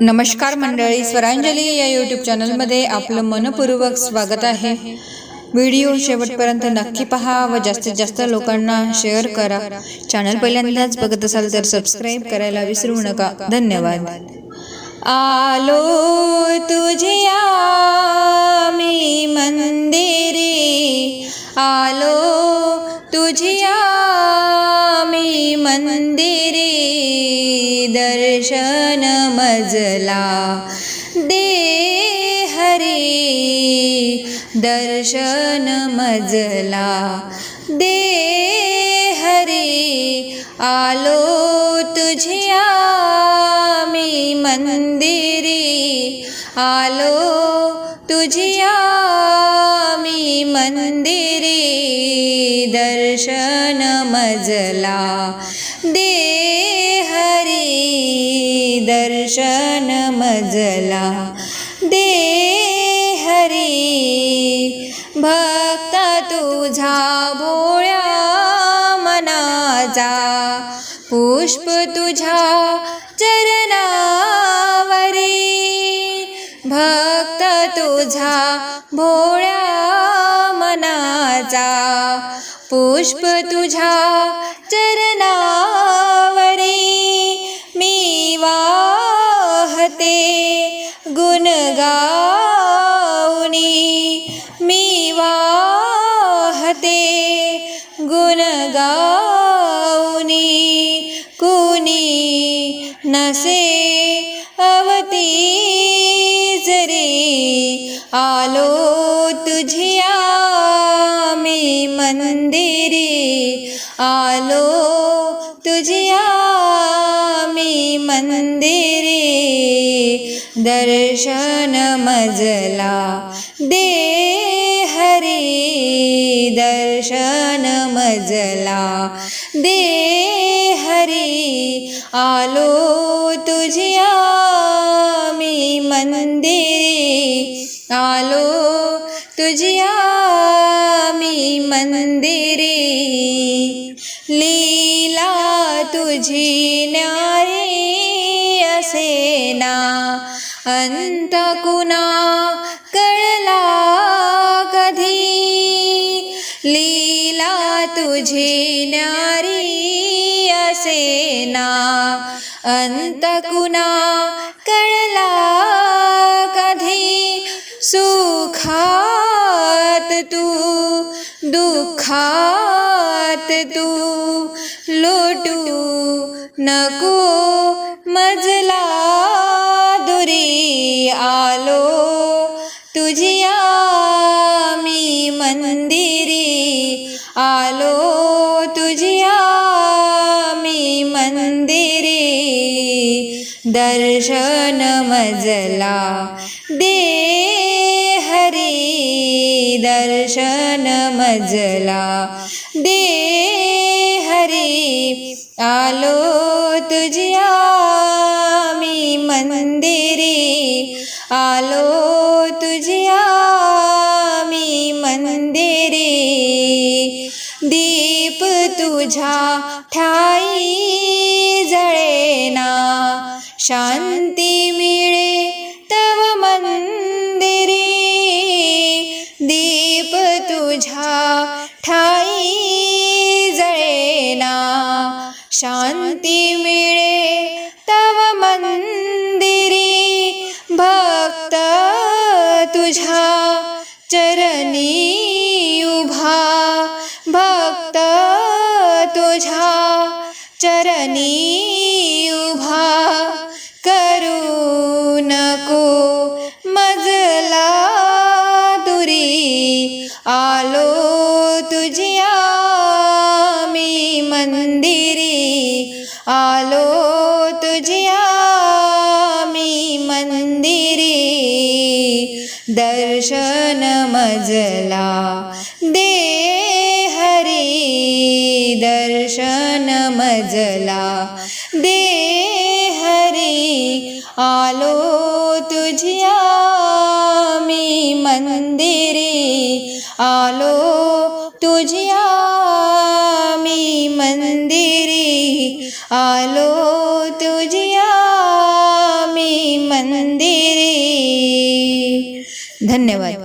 नमस्कार मंडळी स्वरांजली या यूट्यूब चॅनलमध्ये आपलं मनपूर्वक स्वागत आहे. व्हिडिओ शेवटपर्यंत नक्की पहा व जास्तीत जास्त लोकांना शेअर करा. चॅनल पहिल्यांदाच बघत असाल तर सबस्क्राईब करायला विसरू नका. धन्यवाद. आलो तुझ्या मी मंदिरी. आलो तुझ्या दर्शन मजला दे हरी दर्शन मजला दे हरी आलो तुझ्या मी मंदिरी आलो तुझ्या मी मंदिरी दर्शन मजला दे दर्शन मजला दे हरी भक्त तुझा भोळ्या मनाचा पुष्प तुझ्या चरणावरी. भक्त तुझा भोळ्या मनाचा पुष्प तुझ्या अवती जरी आलो तुझ्या मी मंदिरी आलो तुझ्या मी मंदिरी दर्शन मजला दे हरी दर्शन मजला दे आलो तुझ्या मी मंदिरी. आलो तुझ्या मी मंदिरी. लीला तुझी न्यारी असेना. अंत कुणा कळला कधी? लीला तुझी न्यारी असेना अंत कुणा कळला कधी? सुखात तू दुःखात तू लोटू नको मजला. मंदिरे दर्शन मजला दे हरी दर्शन मजला दीप तुझ्या ठाई जळेना. शांती मिळे तव मंदिरी. दीप तुझ्या ठाई जळेना. शांती मिळे तव मंदिरी. भक्त तुझ्या चरण तुझ्या चरणी उभा करू नको. मजला दुरी आलो तुझ्या मी मंदिरी. आलो तुझ्या मी मंदिरी. दर्शन मजला दे दर्शन मजला दे हरी आलो तुझ्या मी मंदिरी आलो तुझ्या मी मंदिरी आलो तुझ्या मी धन्यवाद.